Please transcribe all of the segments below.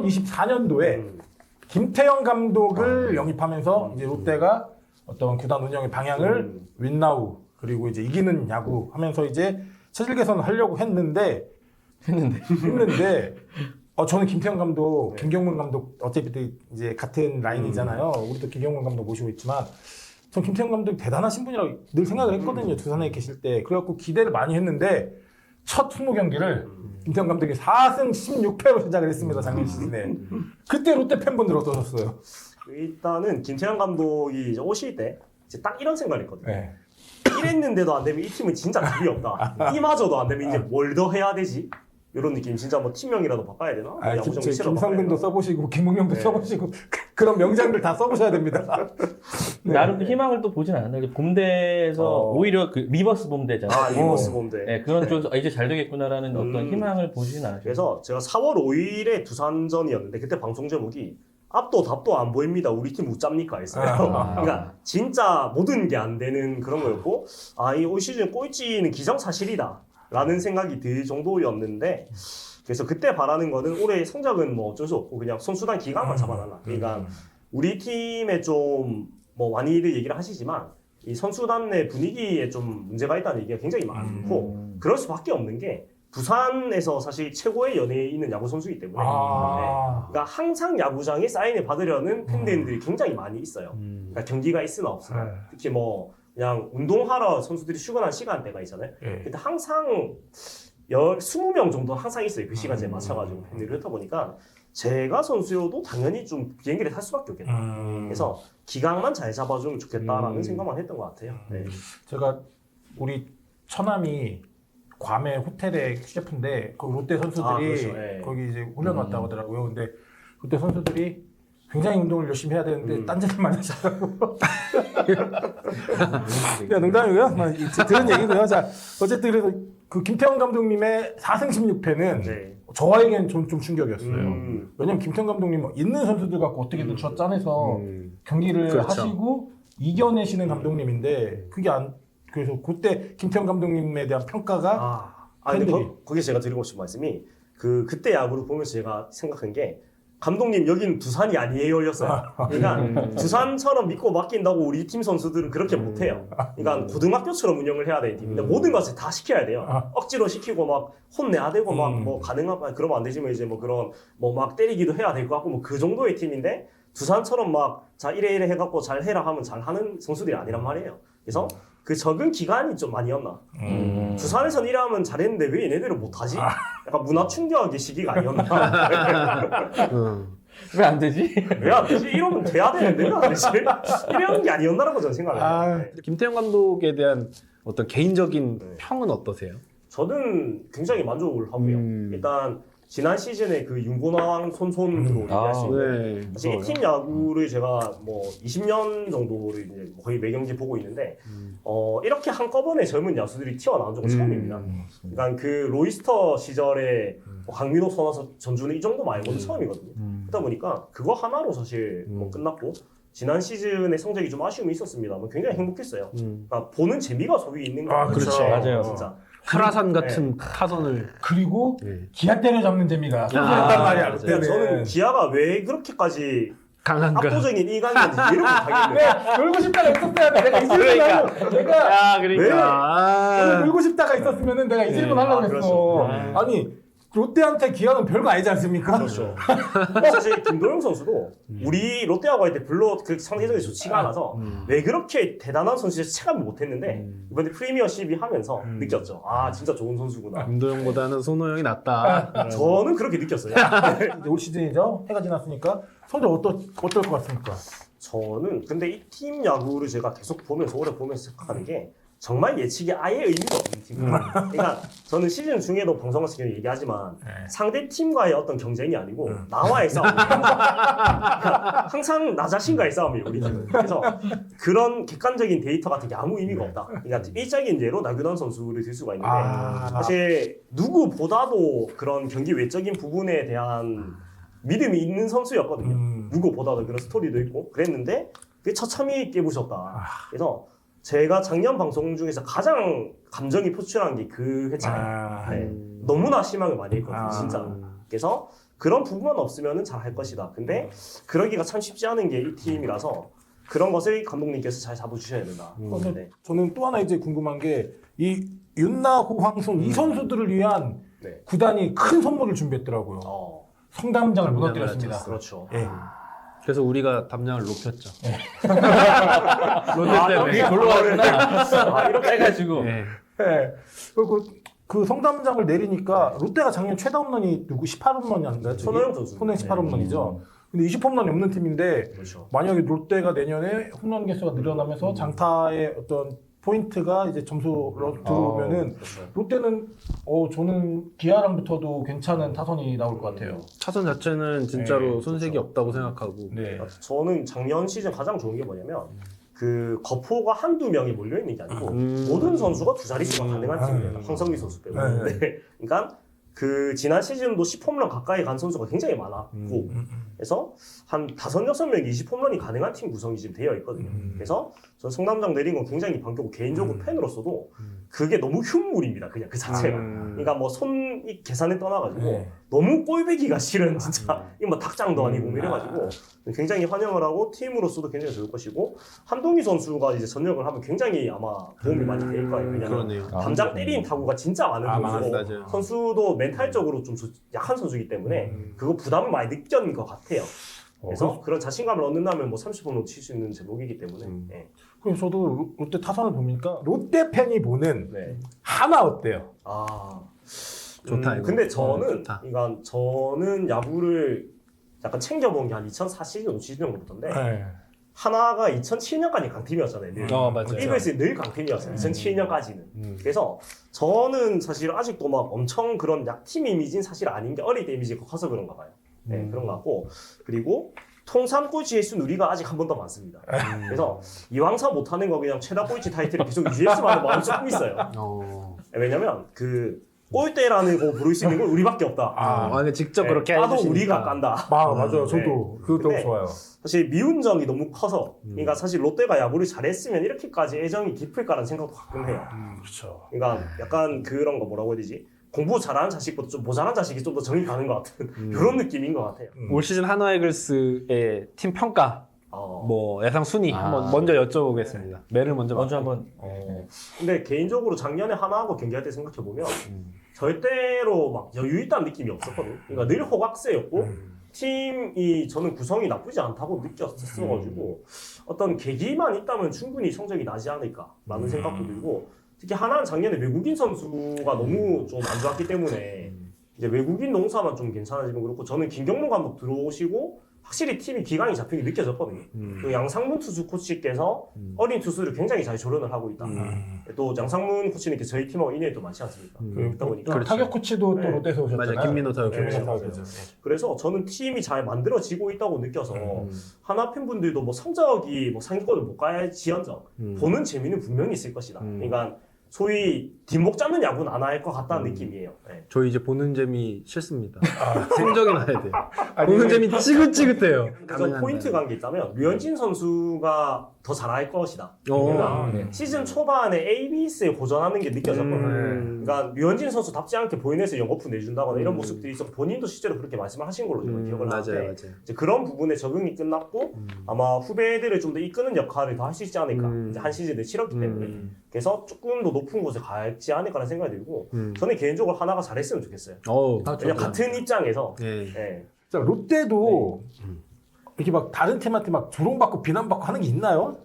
2024년도에 음. 김태형 감독을 영입하면서 이제 롯데가 어떤 구단 운영의 방향을 음. 윈나우 그리고 이제 이기는 야구 하면서 이제 체질 개선을 하려고 했는데 했는데. 했는데 어 저는 김태형 감독, 네. 김경문 감독 어차피 이제 같은 라인이잖아요. 음. 우리도 김경문 감독 모시고 있지만 전 김태형 감독 대단하신 분이라고 늘 생각을 했거든요. 두산에 계실 때. 그래갖고 기대를 많이 했는데 첫 20경기를 음. 김태형 감독이 4승 16패로 시작을 했습니다. 작년 시즌에. 그때 롯데 팬분들 어떠셨어요? 일단은 김태형 감독이 이제 오실 때 이제 딱 이런 생각을 했거든요. 네. 이랬는데도 안 되면 이 팀은 진짜 답이 없다. 이마저도 안 되면 이제 뭘 더 해야 되지? 이런 느낌. 진짜 뭐 팀명이라도 바꿔야 되나? 아, 김, 제 바꿔야 써보시고 김웅영도 네. 써보시고 그런 명장들 다 써보셔야 됩니다. 네. 나름 또 희망을 또 보진 않았는데 봄대에서 어. 오히려 그 리버스 봄대잖아요. 되나? 아, 리버스 봄대. 네, 그런 쪽에서 아, 이제 잘 되겠구나라는 어떤 음. 희망을 보시진 않으셨어요. 그래서 제가 4월 5일에 두산전이었는데 그때 방송 제목이 앞도 답도 안 보입니다. 우리 팀 못 잡니까 했어요. 아. 그러니까 진짜 모든 게 안 되는 그런 거였고 아 이 올 시즌 꼴찌는 기정사실이다. 라는 생각이 들 정도였는데 그래서 그때 바라는 거는 올해 성적은 뭐 어쩔 수 없고 그냥 선수단 기간만 잡아달라. 그러니까 음. 우리 팀에 좀 뭐 많이들 얘기를 하시지만 이 선수단 내 분위기에 좀 문제가 있다는 얘기가 굉장히 많고 음. 그럴 수밖에 없는 게 부산에서 사실 최고의 연예에 있는 야구 선수이기 때문에 아. 그러니까 항상 야구장에 사인을 받으려는 팬들이 굉장히 많이 있어요. 음. 그러니까 경기가 있으나 없으나 네. 특히 뭐 그냥 운동하러 선수들이 출근한 시간대가 있잖아요. 예. 근데 항상 열 20명 정도 항상 있어요. 그 시간대에 음. 맞춰가지고 팬들이 그렇다 보니까 제가 선수여도 당연히 좀 비행기를 탈 수밖에 없겠다. 음. 그래서 기강만 잘 잡아주면 좋겠다라는 음. 생각만 했던 것 같아요. 네. 제가 우리 처남이 괌의 호텔의 셰프인데 거기 롯데 선수들이 아, 그렇죠. 예. 거기 이제 훈련 음. 왔다고 하더라고요. 근데 롯데 선수들이 굉장히 운동을 열심히 해야 되는데 음. 딴짓을 많이 하시더라고. 야 농담이고요. 뭐, 이- 들은 얘기고요. 자 어쨌든 그래서 그 김태형 감독님의 4승 16패는 네. 저에겐 좀, 좀 충격이었어요. 음. 왜냐면 김태형 감독님 뭐 있는 선수들 갖고 어떻게든 음. 저 짜내서 음. 경기를 그렇죠. 하시고 이겨내시는 감독님인데 그게 안 그래서 그때 김태형 감독님에 대한 평가가 아, 아 근데 팬들이. 거, 거기에 제가 드리고 싶은 말씀이 그 그때 야구를 보면서 제가 생각한 게 감독님 여기는 두산이 아니에요였어요. 그러니까 음. 두산처럼 믿고 맡긴다고 우리 팀 선수들은 그렇게 음. 못해요. 그러니까 고등학교처럼 운영을 해야 되는 팀인데 음. 모든 것을 다 시켜야 돼요. 아. 억지로 시키고 막 혼내야 되고 막 음. 뭐 가능한 그러면 안 되지만 이제 뭐 그런 뭐 막 때리기도 해야 될 것 같고 뭐 그 정도의 팀인데 두산처럼 막 자 이래 이래 해갖고 잘 해라 하면 잘 하는 선수들이 아니란 말이에요. 그래서 그 적은 기간이 좀 많이었나. 음. 두산에선 이러면 잘했는데 왜 얘네들은 못하지? 약간 문화 충격의 시기가 아니었나. 왜안 되지? 왜 안 되지? 이러면 돼야 되는데 왜 안 되지? 이런 게 아니었나라고 저는 생각을 아. 해요. 네. 김태형 감독에 대한 어떤 개인적인 네. 평은 어떠세요? 저는 굉장히 만족을 하고요. 음. 일단 지난 시즌에 그 윤고나왕 손손으로 음. 얘기할 수 있는 네. 사실 이팀 야구를 제가 뭐 20년 정도를 이제 거의 매경기 보고 있는데 음. 어 이렇게 한꺼번에 젊은 야수들이 튀어나온 적은 음. 처음입니다. 그러니까 그 로이스터 시절에 뭐 강민호 선수 전주는 이 정도 말고는 처음이거든요. 음. 그러다 보니까 그거 하나로 사실 뭐 음. 끝났고 지난 시즌의 성적이 좀 아쉬움이 있었습니다만 굉장히 행복했어요. 음. 그러니까 보는 재미가 소위 있는 거 아, 같아요. 그렇죠. 맞아요. 진짜. 파라산 같은 타선을 그리고 네. 기아 때려잡는 재미가 아, 말이야 맞아요. 그때는. 그러니까 저는 기아가 왜 그렇게까지 강한가? 압도적인 이강인지 이해를 못하겠네요. 왜 놀고 싶다가 있었어야 돼. 내가 이 질문 그러니까. 하려고 내가 야 그러니까 아. 놀고 싶다가 있었으면은 내가 이 질문 네. 하려고 아, 했어. 네. 아니 롯데한테 기아는 별거 아니지 않습니까? 그렇죠. 사실 김도영 선수도 우리 롯데하고 할 때 별로 그 상대적이 좋지가 않아서 음. 왜 그렇게 대단한 선수에서 체감을 못했는데 음. 이번에 프리미어 12 하면서 음. 느꼈죠. 아 진짜 좋은 선수구나. 김도영보다는 손호영이 낫다. 저는 그렇게 느꼈어요. 이제 올 시즌이죠. 해가 지났으니까 성적 어떠 어떨 것 같습니까? 저는 근데 이 팀 야구를 제가 계속 보면서 오래 보면서 생각하는 게 정말 예측이 아예 의미가 없는 팀이에요. 그러니까 저는 시즌 중에도 방송에서 계속 얘기하지만 네. 상대 팀과의 어떤 경쟁이 아니고 음. 나와의 싸움. 그러니까 항상 나 자신과의 싸움이에요 우리 팀은. 그래서 그런 객관적인 데이터 같은 게 아무 의미가 없다. 그러니까 일적인 예로 나균환 선수를 들 수가 있는데 아, 사실 누구보다도 그런 경기 외적인 부분에 대한 믿음이 있는 선수였거든요. 음. 누구보다도 그런 스토리도 있고 그랬는데 그게 처참히 깨부셨다. 그래서 제가 작년 방송 중에서 가장 감정이 표출한 게 그 회차예요. 아, 네. 너무나 실망을 많이 했거든요, 아. 진짜. 그래서 그런 부분만 없으면 잘 할 것이다. 근데 그러기가 참 쉽지 않은 게 이 팀이라서 그런 것을 감독님께서 잘 잡아주셔야 된다. 음. 네. 저는 또 하나 이제 궁금한 게 이 윤나, 호황순 이 선수들을 위한 네. 구단이 큰 선물을 준비했더라고요. 어, 성담장을 무너뜨렸습니다. 그렇죠. 예. 그래서 우리가 담량을 높였죠. 아, 롯데 그게 때문에. 골로 갔구나. 아, 이렇게 해가지고. 예. 예. 그리고 그 성담장을 내리니까 롯데가 작년 최다 홈런이 누구 18홈런이 아닌가요? 저기? 손호영 선수. 손해 18홈런이죠. 근데 20홈런이 없는 팀인데 그렇죠. 만약에 롯데가 내년에 홈런 개수가 늘어나면서 장타의 어떤 포인트가 이제 점수로 들어오면은 그렇죠. 롯데는 어 저는 기아랑부터도 괜찮은 타선이 나올 것 같아요. 차선 자체는 진짜로 네, 손색이 없다고 생각하고. 네. 저는 작년 시즌 가장 좋은 게 뭐냐면 그 거포가 한두 명이 몰려 있는 게 아니고 음. 모든 선수가 두 자릿수가 음. 가능한 아, 팀이에요. 네. 황성기 선수 빼고. 네. 네. 그러니까 그 지난 시즌도 10홈런 가까이 간 선수가 굉장히 많았고 음, 그래서 한 다섯 여섯 명이 20홈런이 가능한 팀 구성이 지금 되어 있거든요. 음. 그래서 저 성남장 내린 건 굉장히 반겼고 개인적으로 음. 팬으로서도 음. 그게 너무 흉물입니다. 그냥 그 자체가. 음. 그러니까 뭐 손이 계산에 떠나가지고 네. 너무 꼴배기가 싫은 진짜 이거 뭐 닭장도 아니고 음. 이래가지고 굉장히 환영을 하고 팀으로서도 굉장히 좋을 것이고 한동희 선수가 이제 전역을 하면 굉장히 아마 도움이 많이 될 거예요. 왜냐면 그러네요. 담장 때리는 타구가 진짜 많은 아, 선수고. 선수도 멘탈적으로 좀 조- 약한 선수이기 때문에 음. 그거 부담을 많이 느꼈는 것 같아요. 그래서 어, 그런 자신감을 얻는다면 뭐 30홈런 칠 수 있는 제목이기 때문에 음. 네. 그래서 저도 로- 롯데 타선을 보니까 롯데 팬이 보는 네. 하나 어때요? 아 좋다, 음. 근데 어, 저는 좋다. 그러니까 저는 야구를 약간 챙겨본 게 한 2004시즌, 5시즌 정도 부터인데 네. 하나가 2007년까지 강팀이었잖아요. 늘. 어, 맞아요. 이글스 늘 강팀이었어요. 2007년까지는. 음. 그래서 저는 사실 아직도 막 엄청 그런 약팀 이미지는 사실 아닌 게 어릴 때 이미지가 커서 그런가 봐요. 네, 음. 그런 것 같고 그리고 통산 꼴찌 횟수 누리가 아직 한 번 더 많습니다. 음. 그래서 이왕사 못하는 거 그냥 최다 꼴찌 타이틀을 계속 유지했으면 하는 마음이 조금 있어요. 어. 왜냐면 그 꼴대라는 거 부를 수 있는 건 우리밖에 없다. 아, 아, 근데 직접 네, 그렇게 나도 해주시니까. 우리가 깐다. 아 맞아요. 음, 저도 그거 너무 근데 좋아요. 사실 미운 점이 너무 커서 음. 그러니까 사실 롯데가 야구를 잘했으면 이렇게까지 애정이 깊을까라는 생각도 가끔 해요. 음, 그렇죠. 그러니까 약간 그런 거 뭐라고 해야 되지? 공부 잘하는 자식보다 좀 모자란 자식이 좀 더 정이 가는 것 같은 음. 이런 느낌인 것 같아요. 음. 올 시즌 한화 이글스의 팀 평가 어. 뭐 예상 순위 아. 한번 먼저 여쭤보겠습니다. 매를 먼저 먼저 맡고. 한번. 어. 근데 개인적으로 작년에 하나하고 경기할 때 생각해 보면 음. 절대로 막 여유 있다는 느낌이 없었거든요. 그러니까 늘 호각세였고 음. 팀이 저는 구성이 나쁘지 않다고 느꼈었어가지고 어떤 계기만 있다면 충분히 성적이 나지 않을까라는 음. 생각도 들고 특히 하나는 작년에 외국인 선수가 너무 좀 안 좋았기 때문에 이제 외국인 농사만 좀 괜찮아지면 그렇고 저는 김경문 감독 들어오시고 확실히 팀이 기강이 잡힌 게 느껴졌거든요. 음. 그 양상문 투수 코치께서 음. 어린 투수를 굉장히 잘 조련을 하고 있다. 음. 또 양상문 코치는 이렇게 저희 팀하고 인연이 또 많지 않습니까? 음. 그러다 보니까 그 타격 코치도 또 네. 롯데에서 오셨잖아요. 맞아요. 김민호 타격 네, 코치. 타격이죠. 그래서 저는 팀이 잘 만들어지고 있다고 느껴서 음. 하나 팬분들도 뭐 성적이 뭐 상위권을 못 가야지언정 음. 보는 재미는 분명히 있을 것이다. 음. 그러니까 소위 뒷목 잡는 야구는 안 할 것 같다는 음. 느낌이에요. 네. 저희 이제 보는 재미 싫습니다. 생적이 나야 돼요. 아니, 보는 재미 찌긋찌긋해요. 그래서 포인트 간게 있다면 류현진 선수가 더 잘할 것이다. 어. 그러니까 네. 시즌 초반에 ABS에 고전하는 게 느껴졌거든요. 음. 그러니까 류현진 선수 답지 않게 보이네서 영어프 내준다거나 이런 음. 모습들이 있어 본인도 실제로 그렇게 말씀을 하신 걸로 저는 음, 기억을 맞아요, 하는데 맞아요. 이제 그런 부분에 적응이 끝났고 음. 아마 후배들을 좀 더 이끄는 역할을 더 할 수 있지 않을까. 음. 이제 한 시즌을 치렀기 때문에. 음. 그래서 조금 더 높은 곳에 갈지 않을까라는 생각이 들고 음. 저는 개인적으로 하나가 잘했으면 좋겠어요. 어우. 아, 왜냐. 같은 입장에서 예. 예. 자, 롯데도 네. 이렇게 막 다른 팀한테 막 조롱받고 비난받고 하는 게 있나요?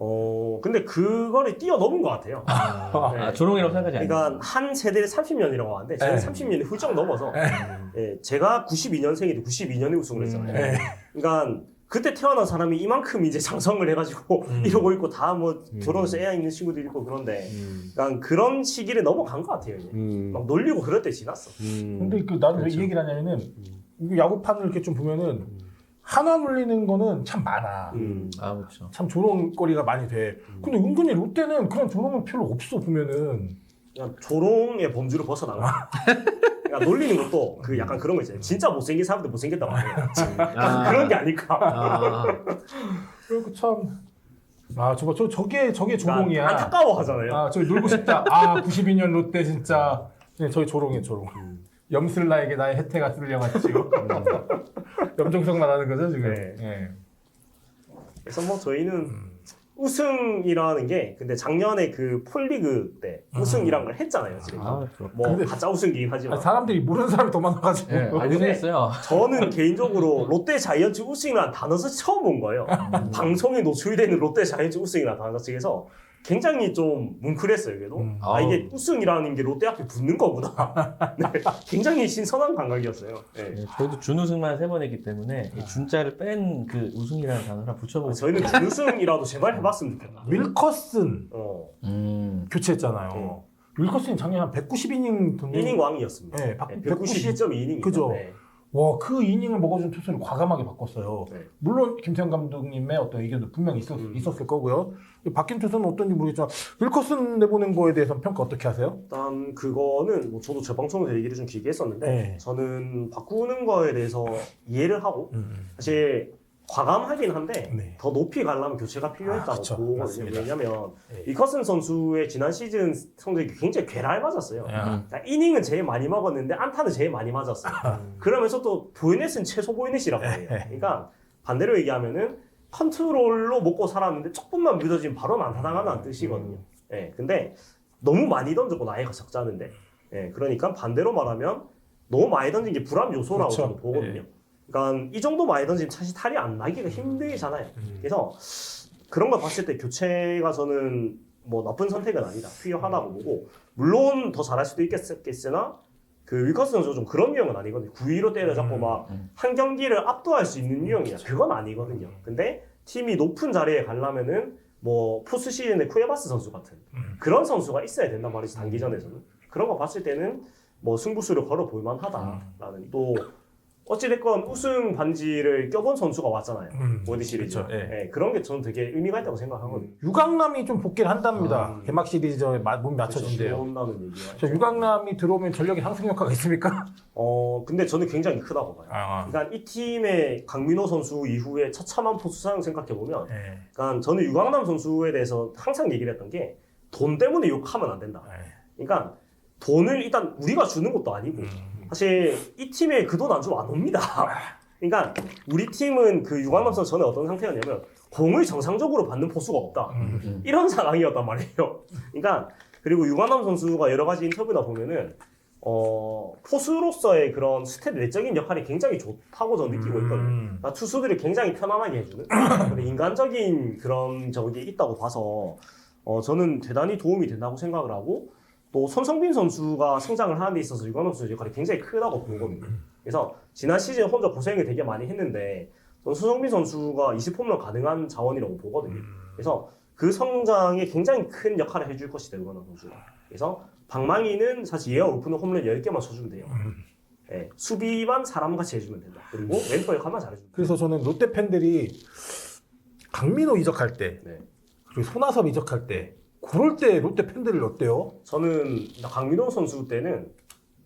어 근데 그거를 뛰어넘은 것 같아요. 네. 아, 조롱이라고 생각하지 않아요. 그러니까 한 세대를 30년이라고 하는데 저는 네. 30년이 훌쩍 넘어서 네. 예, 제가 92년생인데 92년에 우승을 했잖아요. 네. 그러니까 그때 태어난 사람이 이만큼 이제 장성을 해가지고 음. 이러고 있고 다뭐 음. 결혼해서 애 있는 친구들 있고 그런데 음. 그러니까 그런 시기를 넘어간 것 같아요. 이제. 음. 막 놀리고 그럴 때 지났어. 음. 근데 그 나는 왜 그렇죠. 이 얘기를 하냐면은 이거 야구판을 이렇게 좀 보면은 하나 놀리는 거는 참 많아. 음. 아, 그렇죠. 참 조롱거리가 많이 돼. 근데 은근히 롯데는 그런 조롱은 별로 없어 보면은. 그냥 조롱의 범주를 거야. 그러니까 놀리는 것도 그 약간 그런 거 있잖아요. 진짜 못생긴 사람들 못생겼다고 해요. 아. 그런 게 아닐까. 아. 그리고 참. 아, 저거, 저, 저게, 저게 조롱이야. 안타까워 하잖아요. 아, 저 놀고 싶다. 아, 92년 롯데 진짜. 네, 저기 조롱이에요, 조롱. 염슬라에게 나의 혜태가 쓸려 갔지요. 염종석 말하는 거죠 지금. 네. 예. 그래서 뭐 저희는 음. 우승이라는 게 근데 작년에 그 폴리그 때 우승이란 걸 했잖아요 지금. 아, 그렇 뭐 근데- 가짜 우승이긴 아, 하지만 사람들이 모르는 사람이 더 많아가지고. 예, 알긴 했어요. 저는 개인적으로 롯데 자이언츠 우승이라는 단어 자체 처음 본 거예요. 방송에 노출되는 롯데 자이언츠 우승이라는 단어 자체에서 굉장히 좀 뭉클했어요. 그래도 음. 아 이게 우승이라는 게 롯데 앞에 붙는 거구나. 네, 굉장히 신선한 감각이었어요. 네. 예, 저희도 준우승만 세 번 했기 때문에 이 준자를 뺀 그 우승이라는 단어를 붙여보고 저희는 준우승이라도 제발 해봤으면 좋겠다. 윌커슨 어, 음. 교체했잖아요. 윌커슨이 작년 한 190이닝 돈. 1이닝 왕이었습니다. 네, 바- 192.2이닝. 그죠. 와, 그 이닝을 먹어준 투수를 과감하게 바꿨어요. 네. 물론 김태형 감독님의 어떤 의견도 분명히 있었, 음. 있었을 거고요. 바뀐 투수는 어떤지 모르겠지만 윌커슨 내보낸 거에 대해서 평가 어떻게 하세요? 일단 그거는 뭐 저도 재방송에서 얘기를 좀 길게 했었는데 네. 저는 바꾸는 거에 대해서 이해를 하고 음. 사실 과감하긴 한데 네. 더 높이 가려면 교체가 아, 필요했다고 그쵸. 보거든요. 맞습니다. 왜냐면 네. 이커슨 선수의 지난 시즌 성적이 굉장히 괴랄 맞았어요. 야. 그러니까 이닝은 제일 많이 먹었는데 안타는 제일 많이 맞았어요. 그러면서 또 보이넷은 최소 말이에요. 네. 그러니까 반대로 얘기하면은 컨트롤로 먹고 살았는데 조금만 믿어지면 바로 안타당하는 뜻이거든요. 예, 근데 너무 많이 던졌고 나이가 적자는데, 예, 그러니까 반대로 말하면 너무 많이 던진 게 불안 요소라고 그렇죠. 저는 보거든요. 그러니까 이 정도 많이 던지면 사실 탈이 안 나기가 힘들잖아요. 음. 그래서 그런 걸 봤을 때 교체가 저는 뭐 나쁜 선택은 아니다. 필요하다고 보고 물론 더 잘할 수도 있겠으나 그 윌커스 선수가 좀 그런 유형은 아니거든요. 9위로 때려잡고 음. 막 음. 한 경기를 압도할 수 있는 유형이야. 그건 아니거든요. 근데 팀이 높은 자리에 가려면은 뭐 포스 시즌의 쿠에바스 선수 같은 음. 그런 선수가 있어야 된단 말이지 단기전에서는 그런 거 봤을 때는 뭐 승부수를 걸어 볼 음. 만하다라는 또 어찌됐건 우승 반지를 껴본 선수가 왔잖아요. 음. 월드 시리즈. 그렇죠. 예. 예, 그런 게 저는 되게 의미가 있다고 생각하거든요. 유강남이 좀 복귀를 한답니다. 아. 개막 시리즈에 마- 몸이 맞춰진대요. 얘기가. 저 유강남이 들어오면 전력에 상승 효과가 있습니까? 어, 근데 저는 굉장히 크다고 봐요. 아, 그러니까 이 팀의 강민호 선수 이후에 처참한 포수상 생각해 보면, 예. 그러니까 저는 유강남 선수에 대해서 항상 얘기를 했던 게 돈 때문에 욕하면 안 된다. 예. 그러니까 돈을 일단 우리가 주는 것도 아니고 음. 사실 이 팀에 그 돈 안 주면 안 옵니다. 그러니까 우리 팀은 그 유강남 선수 전에 어떤 상태였냐면 공을 정상적으로 받는 포수가 없다. 음. 이런 상황이었단 말이에요. 그러니까 그리고 유관남 선수가 여러 가지 인터뷰다 보면은 어 포수로서의 그런 스탯 내적인 역할이 굉장히 좋다고 저는 느끼고 있거든요. 음. 그러니까 투수들을 굉장히 편안하게 해주는 근데 인간적인 그런 적이 있다고 봐서 어 저는 대단히 도움이 된다고 생각을 하고 또 손성빈 선수가 성장을 하는 데 있어서 유관남 선수 역할이 굉장히 크다고 보거든요. 그래서 지난 시즌 혼자 고생을 되게 많이 했는데 저는 손성빈 선수가 20홈런 가능한 자원이라고 보거든요. 그래서 그 성장에 굉장히 큰 역할을 해줄 것이다 유관남 선수가. 그래서 방망이는 사실 예와 오프는 홈런 10개만 쳐주면 돼요. 음. 예, 수비만 사람같이 해주면 된다. 그리고 왼쪽 역할만 잘해주면 그래서 저는 롯데 팬들이 강민호 이적할 때 네. 그리고 손아섭 이적할 때 그럴 때 롯데 팬들이 어때요? 저는 강민호 선수 때는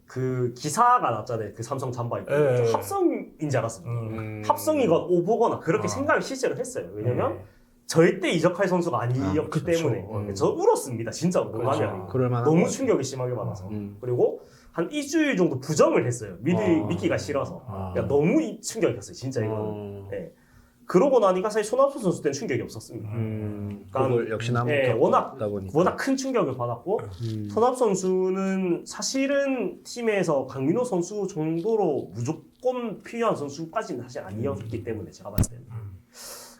그 기사가 났잖아요. 그 삼성 잠바 입고 예, 좀 예. 합성인 줄 알았습니다. 음. 합성이건 오보거나 그렇게 아. 생각을 실제로 했어요. 왜냐면 네. 절대 이적할 선수가 아니었기 아, 그렇죠. 때문에 음. 저 울었습니다. 진짜 그렇죠. 아니고 그럴 만한 너무 거. 충격을 심하게 받아서 음. 그리고 한 일주일 정도 부정을 했어요. 믿, 아. 믿기가 싫어서 아. 그러니까 너무 이- 충격이었어요. 진짜 이거는. 어, 네. 그러고 나니까 사실 손아섭 선수 때는 충격이 없었습니다. 음, 그러니까 그걸 역시나 한번 예, 워낙 겪다 보니까 워낙 큰 충격을 받았고 음. 손아섭 선수는 사실은 팀에서 강민호 선수 정도로 무조건 필요한 선수까지는 사실 아니었기 때문에 제가 봤을 때는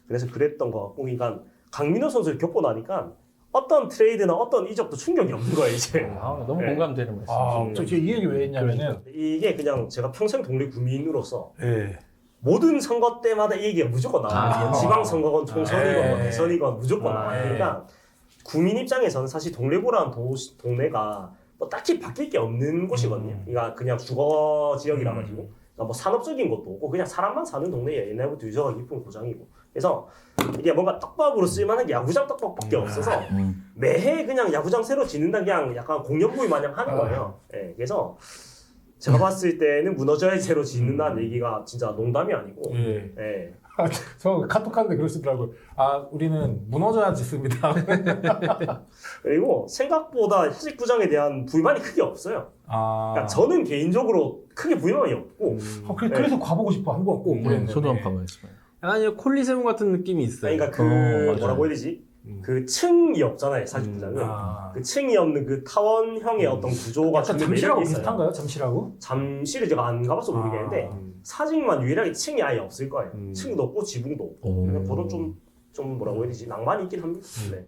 그래서 그랬던 것 같고 그러니까 강민호 선수를 겪고 나니까 어떤 트레이드나 어떤 이적도 충격이 없는 거예요 이제 아, 너무 네. 공감되는 말씀. 아, 저이 얘기 왜 했냐면은 이게 그냥 제가 평생 동네 구민으로서 예. 모든 선거 때마다 이 얘기가 무조건 나와요. 아. 지방선거건 총선이건 뭐 네. 대선이건 무조건 아, 나와요. 네. 그러니까 국민 입장에서는 사실 동래구라는 도시, 동네가 뭐 딱히 바뀔 게 없는 곳이거든요. 음. 그러니까 그냥 주거 지역이라 음. 가지고 그러니까 뭐 산업적인 것도 없고 그냥 사람만 사는 동네예요. 옛날부터 유저가 깊은 고장이고. 그래서 이게 뭔가 떡밥으로 쓸만한 게 야구장 떡밥밖에 음. 없어서 음. 매해 그냥 야구장 새로 짓는다 그냥 약간 공연부위 마냥 하는 아. 거예요. 예, 그래서 제가 봤을 때는 무너져야 새로 짓는다는 얘기가 진짜 농담이 아니고 예. 예. 저 카톡 하는데 그러시더라고요. 아, 우리는 무너져야 짓습니다. 그리고 생각보다 현직 구장에 대한 불만이 크게 없어요. 아. 그러니까 저는 개인적으로 크게 불만이 없고 어, 그래, 그래서 가보고 싶어. 한번 꼭. 음, 그랬는데. 저도 한번 가보겠습니다. 약간 이 콜리세움 같은 느낌이 있어요. 그러니까 그 어, 맞아요. 뭐라고 해야 되지? 음. 그 층이 없잖아요 사직 구장은. 아. 그 층이 없는 그 타원형의 어떤 구조가 약간 주는 매력이 있어요. 비슷한가요? 잠시라고? 잠실을 제가 안 가봐서 모르겠는데 아. 음. 사직만 유일하게 층이 아예 없을 거예요. 음. 층도 없고 지붕도 없고. 오. 그런 좀, 좀 뭐라고 해야 되지? 낭만이 있긴 합니다. 음. 네.